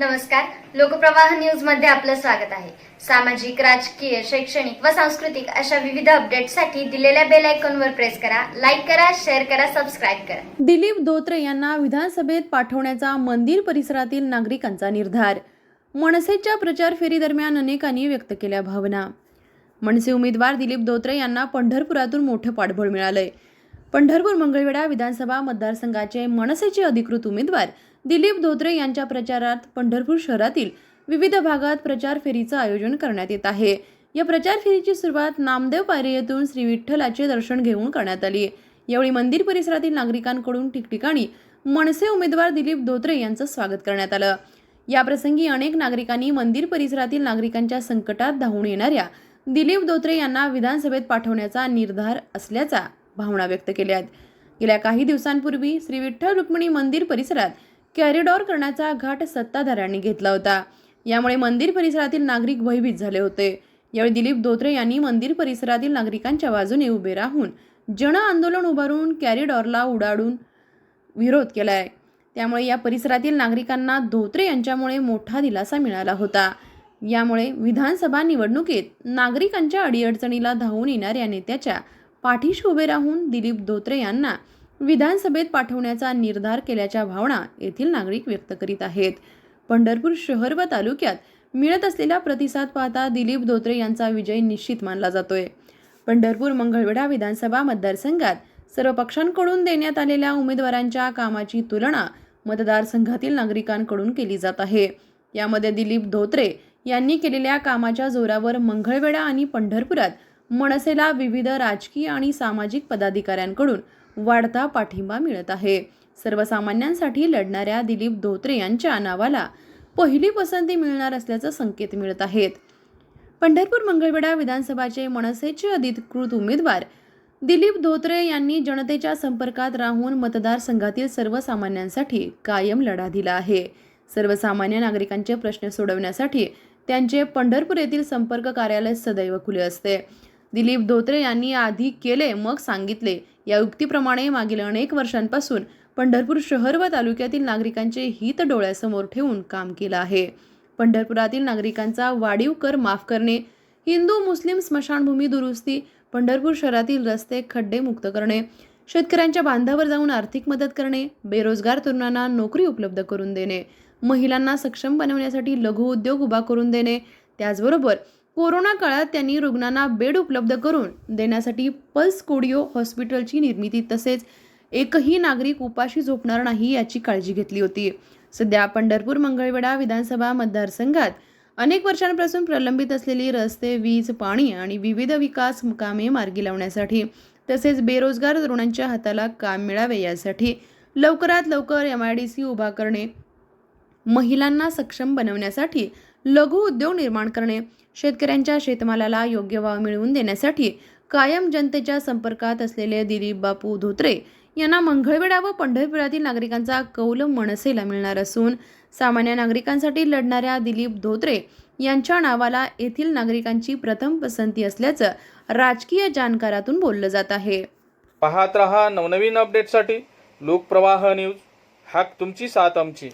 नमस्कार. लोकप्रवाह न्यूजमध्ये आपलं स्वागत आहे. सामाजिक राजकीय शैक्षणिक व सांस्कृतिक अशा विविध अपडेटसाठी दिलेल्या बेल आयकॉनवर प्रेस करा लाईक करा शेअर करा सबस्क्राईब करा. दिलीप धोत्रे यांना विधानसभेत पाठवण्याचा मंदिर परिसरातील नागरिकांचा निर्धार. मनसेच्या प्रचार फेरीदरम्यान अनेकांनी व्यक्त केल्या भावना. मनसे उमेदवार दिलीप धोत्रे यांना पंढरपुरातून मोठं पाठबळ मिळालंय. पंढरपूर मंगळवेढा विधानसभा मतदारसंघाचे मनसेचे अधिकृत उमेदवार दिलीप धोत्रे यांच्या प्रचारात पंढरपूर शहरातील विविध भागात प्रचार फेरीचं आयोजन करण्यात येत आहे. या प्रचार फेरीची सुरुवात नामदेव पायरे येथून श्री विठ्ठलाचे दर्शन घेऊन करण्यात आली. यावेळी मंदिर परिसरातील नागरिकांकडून ठिकठिकाणी मनसे उमेदवार दिलीप धोत्रे यांचं स्वागत करण्यात आलं. याप्रसंगी अनेक नागरिकांनी मंदिर परिसरातील नागरिकांच्या संकटात धावून येणाऱ्या दिलीप धोत्रे यांना विधानसभेत पाठवण्याचा निर्धार असल्याचा भावना व्यक्त केल्या आहेत. गेल्या काही दिवसांपूर्वी श्री विठ्ठल रुक्मिणी मंदिर परिसरात कॅरिडॉर करण्याचा घाट सत्ताधाऱ्यांनी घेतला होता. यामुळे मंदिर परिसरातील नागरिक भयभीत झाले होते. यावेळी दिलीप धोत्रे यांनी मंदिर परिसरातील नागरिकांच्या बाजूने उभे राहून जन आंदोलन उभारून कॅरिडॉरला उडाडून विरोध केला आहे त्यामुळे या परिसरातील नागरिकांना धोत्रे यांच्यामुळे मोठा दिलासा मिळाला होता. यामुळे विधानसभा निवडणुकीत नागरिकांच्या अडीअडचणीला धावून येणाऱ्या नेत्याच्या पाठीशी उभे राहून दिलीप धोत्रे यांना विधानसभेत पाठवण्याचा निर्धार केल्याच्या भावना येथील नागरिक व्यक्त करीत आहेत. पंढरपूर शहर व तालुक्यात मिळत असलेला प्रतिसाद पाहता दिलीप धोत्रे यांचा विजय निश्चित मानला जातोय. पंढरपूर मंगळवेढा विधानसभा मतदारसंघात सर्व पक्षांकडून देण्यात आलेल्या उमेदवारांच्या कामाची तुलना मतदारसंघातील नागरिकांकडून केली जात आहे. यामध्ये दिलीप धोत्रे यांनी केलेल्या कामाच्या जोरावर मंगळवेढा आणि पंढरपुरात मनसेला विविध राजकीय आणि सामाजिक पदाधिकाऱ्यांकडून वाढता पाठिंबा मिळत आहे. सर्वसामान्यांसाठी लढणाऱ्या दिलीप धोत्रे यांच्या नावाला पहिली पसंती मिळणार असल्याचं संकेत मिळत आहेत. पंढरपूर मंगळवेढा विधानसभाचे मनसेचे अधिकृत उमेदवार दिलीप धोत्रे यांनी जनतेच्या संपर्कात राहून मतदारसंघातील सर्वसामान्यांसाठी कायम लढा दिला आहे. सर्वसामान्य नागरिकांचे प्रश्न सोडवण्यासाठी त्यांचे पंढरपूर येथील संपर्क कार्यालय सदैव खुले असते. दिलीप धोत्रे यांनी आधी केले मग सांगितले. या युक्तीप्रमाणे मागील अनेक वर्षांपासून पंढरपूर शहर व तालुक्यातील नागरिकांचे हित डोळ्यासमोर ठेवून काम केलं आहे. पंढरपुरातील नागरिकांचा वाढीव कर माफ करणे हिंदू मुस्लिम स्मशानभूमी दुरुस्ती पंढरपूर शहरातील रस्ते खड्डे मुक्त करणे शेतकऱ्यांच्या बांधावर जाऊन आर्थिक मदत करणे बेरोजगार तरुणांना नोकरी उपलब्ध करून देणे महिलांना सक्षम बनवण्यासाठी लघु उद्योग उभा करून देणे त्याचबरोबर कोरोना काळात त्यांनी रुग्णांना बेड उपलब्ध करून देण्यासाठी पल्स कोडिओ हॉस्पिटलची निर्मिती तसेच एकही नागरिक उपाशी झोपणार नाही याची काळजी घेतली होती. सध्या पंढरपूर मंगळवेढा विधानसभा मतदारसंघात अनेक वर्षांपासून प्रलंबित असलेली रस्ते वीज पाणी आणि विविध विकास कामे मार्गी लावण्यासाठी तसेच बेरोजगार तरुणांच्या हाताला काम मिळावे यासाठी लवकरात लवकर एम आय डी सी उभा करणे महिलांना सक्षम बनवण्यासाठी लघु उद्योग निर्माण करणे शेतकऱ्यांच्या शेतमालाला योग्य भाव मिळवून देण्यासाठी कायम जनतेच्या संपर्कात असलेले दिलीप बापू धोत्रे यांना मंगळवेढा व पंढरपुरातील नागरिकांचा कौल मनसेला मिळणार असून सामान्य नागरिकांसाठी लढणाऱ्या दिलीप धोत्रे यांच्या नावाला येथील नागरिकांची प्रथम पसंती असल्याचं राजकीय जाणकारातून बोललं जात आहे. पाहत रहा नवनवीन अपडेटसाठी लोकप्रवाह न्यूज हाक तुमची साथ आमची.